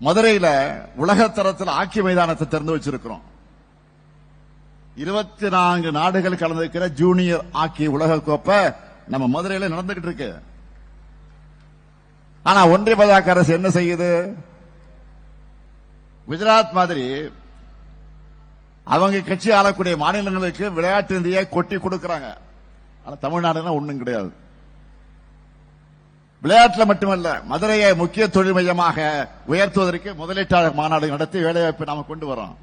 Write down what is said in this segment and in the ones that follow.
மதுரையில உலகத்தரத்தில் ஆக்கி மைதானத்தை திறந்து வச்சிருக்கிறோம். இருபத்தி நான்கு நாடுகள் கலந்துக்கிற ஜூனியர் ஆக்கி உலக கோப்பை நம்ம மதுரையில நடந்துகிட்டு இருக்கு. ஆனா ஒன்றிய பாஜக அரசு என்ன செய்யுது? குஜராத் மாதிரி அவங்க கட்சி ஆளக்கூடிய மாநிலங்களுக்கு விளையாட்டு நிதியை கொட்டி கொடுக்கறாங்க. ஆனா தமிழ்நாடுனா ஒண்ணும் கிடையாது. விளையாட்டுல மட்டுமல்ல மதுரையை முக்கிய தொழில் மையமாக உயர்த்துவதற்கு முதலீட்டாளர் மாநாடு நடத்தி வேலைவாய்ப்பை நாம கொண்டு வரோம்.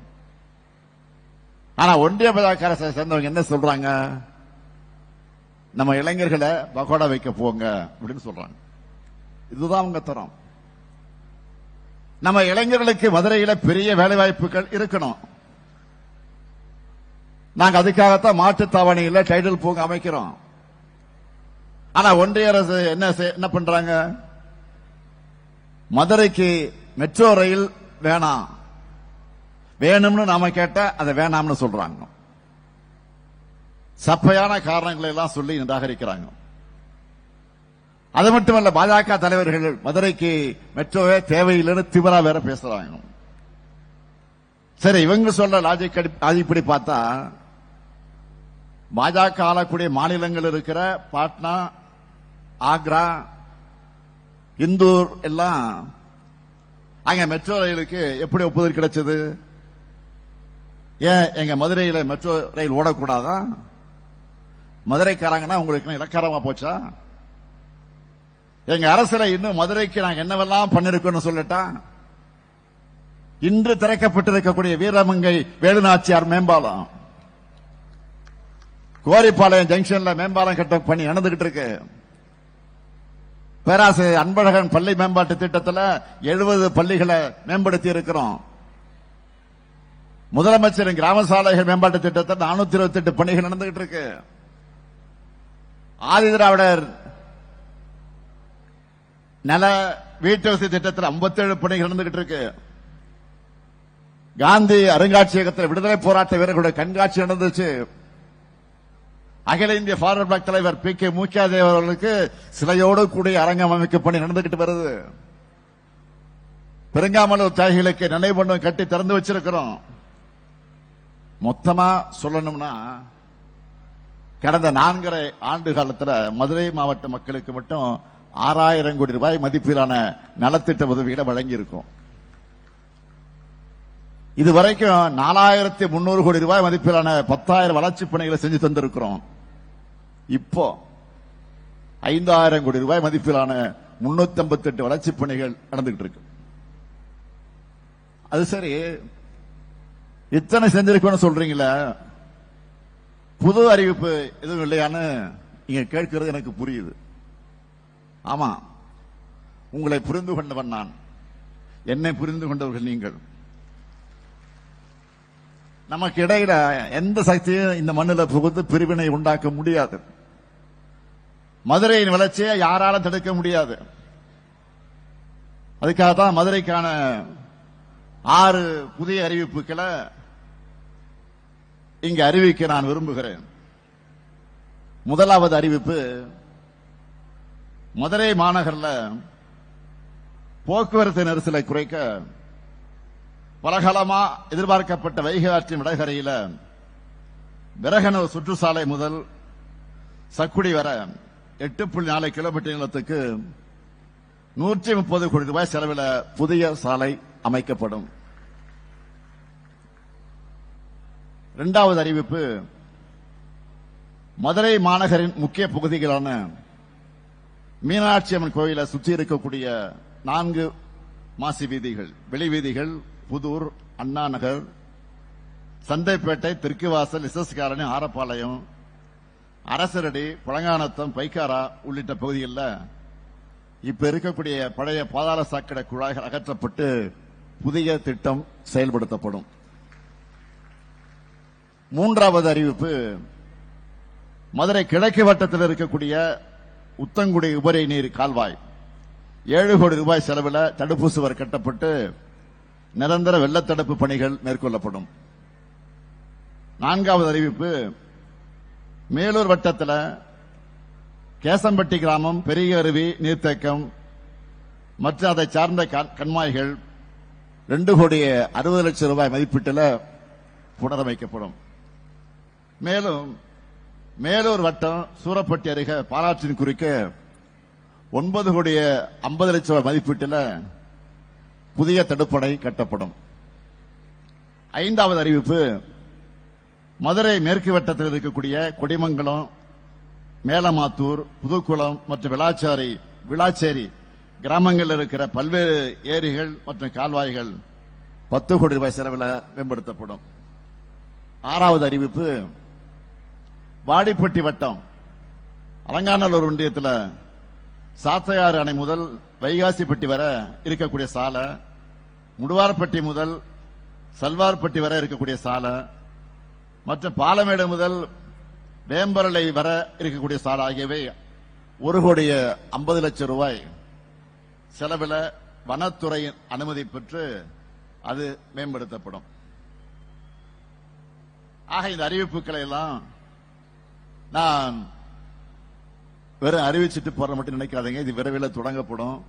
ஆனா ஒன்றிய பதாக்கார சேர்ந்தவங்க என்ன சொல்றாங்க? நம்ம இளைஞர்களை பகோடா வைக்க போங்க அப்படின்னு சொல்றாங்க. இதுதான் அவங்க தரம். நம்ம இளைஞர்களுக்கு மதுரையில பெரிய வேலைவாய்ப்புகள் இருக்கணும். நாங்க அதுக்காகத்தான் மாட்டுத்தாவணியில டைடல் பூங்கா அமைக்கிறோம். ஆனா ஒன்றிய அரசு என்ன என்ன பண்றாங்க? மதுரைக்கு மெட்ரோ ரயில் வேணாம். வேணும்னு நாம கேட்ட அதை வேணாம்னு சொல்றாங்க. சப்பையான காரணங்களை எல்லாம் சொல்லி நிராகரிக்கிறாங்க. அது மட்டுமல்ல பாஜக தலைவர்கள் மதுரைக்கு மெட்ரோவே தேவையில்லைன்னு திமிரா வேற பேசுறாங்க. சரி இவங்க சொல்ற லாஜிக் அடிப்படி பார்த்தா பாஜக ஆளக்கூடிய மாநிலங்கள் இருக்கிற பாட்னா ஆக்ரா இந்தூர் எல்லாம் அங்க மெட்ரோ ரயிலுக்கு எப்படி ஒப்புதல் கிடைச்சது? ஏன் எங்க மதுரையில மெட்ரோ ரயில் ஓடக்கூடாதா? மதுரைக்காரங்கன்னா உங்களுக்கு இலக்காரமா போச்சா? எங்க அரசுல இன்னும் மதுரைக்கு நாங்க என்னவெல்லாம் பண்ணிருக்கோம்னு சொல்லட்டா? இன்று திறக்கப்பட்டிருக்கக்கூடிய வீரமங்கை வேலுநாச்சியார் மேம்பாலம். கோரிப்பாளையம் ஜங்ஷன்ல மேம்பாலம் கட்ட பணி நடந்துகிட்டு இருக்கு. பேராசிரியர் அன்பழகன் பள்ளி மேம்பாட்டு திட்டத்துல எழுபது பள்ளிகளை மேம்படுத்தி இருக்கிறோம். முதலமைச்சரின் கிராம சாலைகள் மேம்பாட்டு திட்டத்தில் நானூத்தி இருபத்தி எட்டு பணிகள் நடந்துகிட்டு இருக்கு. ஆதி திராவிடர் நல வீட்டு வசதி திட்டத்தில் 57 பணிகள் நடந்துகிட்டு இருக்கு. காந்தி அருங்காட்சியகத்தில் விடுதலை போராட்ட வீரர்களுடைய கண்காட்சி நடந்துச்சு. அகில இந்திய ஃபார்வர்ட் பிளாக் தலைவர் பி கே மூக்கியாதேவ் அவர்களுக்கு சிலையோடு கூடிய அரங்கம் அமைக்க பணி நடந்துகிட்டு வருது. பெருங்காமலூர் தியாகிகளுக்கு நினைவு கட்டி திறந்து வச்சிருக்கிறோம். மொத்தமா சொல்லணும்னா கடந்த நான்கரை ஆண்டு காலத்தில் மதுரை மாவட்ட மக்களுக்கு மட்டும் ஆறாயிரம் கோடி ரூபாய் மதிப்பிலான நலத்திட்ட உதவிகளை வழங்கியிருக்கோம். இதுவரைக்கும் நாலாயிரத்தி முன்னூறு கோடி ரூபாய் மதிப்பிலான பத்தாயிரம் வளர்ச்சி பணிகளை செஞ்சு தந்திருக்கிறோம். இப்போ ஐந்தாயிரம் கோடி ரூபாய் மதிப்பிலான முன்னூத்தி ஐம்பத்தி எட்டு வளர்ச்சி பணிகள் நடந்துகிட்டு இருக்கு. அது சரி இத்தனை செஞ்சிருக்கோன்னு சொல்றீங்களே புது அறிவிப்பு எதுவும் இல்லையான்னு நீங்க கேட்கிறது எனக்கு புரியுது. ஆமா உங்களை புரிந்து கொண்டவன் நான். என்னை புரிந்து கொண்டவர்கள் நீங்கள். நமக்கு இடையில எந்த சக்தியும் இந்த மண்ணில் புகுந்து பிரிவினை உண்டாக்க முடியாது. மதுரையின் வளர்ச்சியை யாராலும் தடுக்க முடியாது. அதுக்காக தான் மதுரைக்கான ஆறு புதிய அறிவிப்புகளை இங்க அறிவிக்க நான் விரும்புகிறேன். முதலாவது அறிவிப்பு மதுரை மாநகர்ல போக்குவரத்து நெரிசலை குறைக்க பலகாலமா எதிர்பார்க்கப்பட்ட வைகை ஆற்றின் வடகரையில விரகனூர் சுற்றுச்சாலை முதல் சக்குடி வர எட்டு புள்ளி நாலு கிலோமீட்டர் நீளத்துக்கு நூற்றி முப்பது கோடி ரூபாய் செலவில் புதிய சாலை அமைக்கப்படும். இரண்டாவது அறிவிப்பு மதுரை மாநகரின் முக்கிய பகுதிகளான மீனாட்சி அம்மன் கோயிலை சுற்றி இருக்கக்கூடிய நான்கு மாசி வீதிகள் வெளி வீதிகள் புதூர் அண்ணா நகர் சந்தைப்பேட்டை தெற்குவாசல் எஸ்எஸ் காலனி ஆரப்பாளையம் அரசரடி பழங்கானத்தம் பைக்காரா உள்ளிட்ட பகுதிகளில் இப்ப இருக்கக்கூடிய பழைய பாதாள சாக்கடை குழாய்கள் அகற்றப்பட்டு புதிய திட்டம் செயல்படுத்தப்படும். மூன்றாவது அறிவிப்பு மதுரை கிழக்கு வட்டத்தில் இருக்கக்கூடிய உத்தங்குடி உபரி நீர் கால்வாய். ஏழு கோடி ரூபாய் செலவில் தடுப்பு சுவர் கட்டப்பட்டு நிரந்தர வெள்ளத்தடுப்பு பணிகள் மேற்கொள்ளப்படும். நான்காவது அறிவிப்பு மேலூர் வட்டத்தில் கேசம்பட்டி கிராமம் பெரிய அருவி நீர்த்தேக்கம் மற்றும் அதை சார்ந்த கண்மாய்கள் ரெண்டு கோடிய அறுபது லட்சம் ரூபாய் மதிப்பீட்டில் புனரமைக்கப்படும். மேலும் மேலூர் வட்டம் சூரப்பட்டி அருகே பாலாற்றின் குறிக்க ஒன்பது கோடிய ஐம்பது லட்சம் ரூபாய் மதிப்பீட்டில் புதிய தடுப்பணை கட்டப்படும். ஐந்தாவது அறிவிப்பு மதுரை மேற்கு வட்டத்தில் இருக்கக்கூடிய கொடிமங்கலம் மேலமாத்தூர் புதுக்குளம் மற்றும் விளாச்சாரி விளாச்சேரி கிராமங்களில் இருக்கிற பல்வேறு ஏரிகள் மற்றும் கால்வாய்கள் பத்து கோடி ரூபாய் செலவில் மேம்படுத்தப்படும். ஆறாவது அறிவிப்பு வாடிப்பட்டி வட்டம் அலங்காநல்லூர் ஒன்றியத்தில் சாத்தையாறு அணை முதல் வைகாசிப்பட்டி வரை இருக்கக்கூடிய சாலை முடுவார்பட்டி முதல் சல்வார்பட்டி வரை இருக்கக்கூடிய சாலை மற்றும் பாலமேடு முதல் வேம்பரலை வர இருக்கக்கூடிய சாலை ஆகியவை ஒரு கோடிய ஐம்பது லட்சம் ரூபாய் செலவில் வனத்துறையின் அனுமதி பெற்று அது மேம்படுத்தப்படும். ஆக இந்த அறிவிப்புகளை எல்லாம் நான் வெறும் அறிவிச்சிட்டு போற மட்டும் நினைக்காதீங்க. இது விரைவில் தொடங்கப்படும்.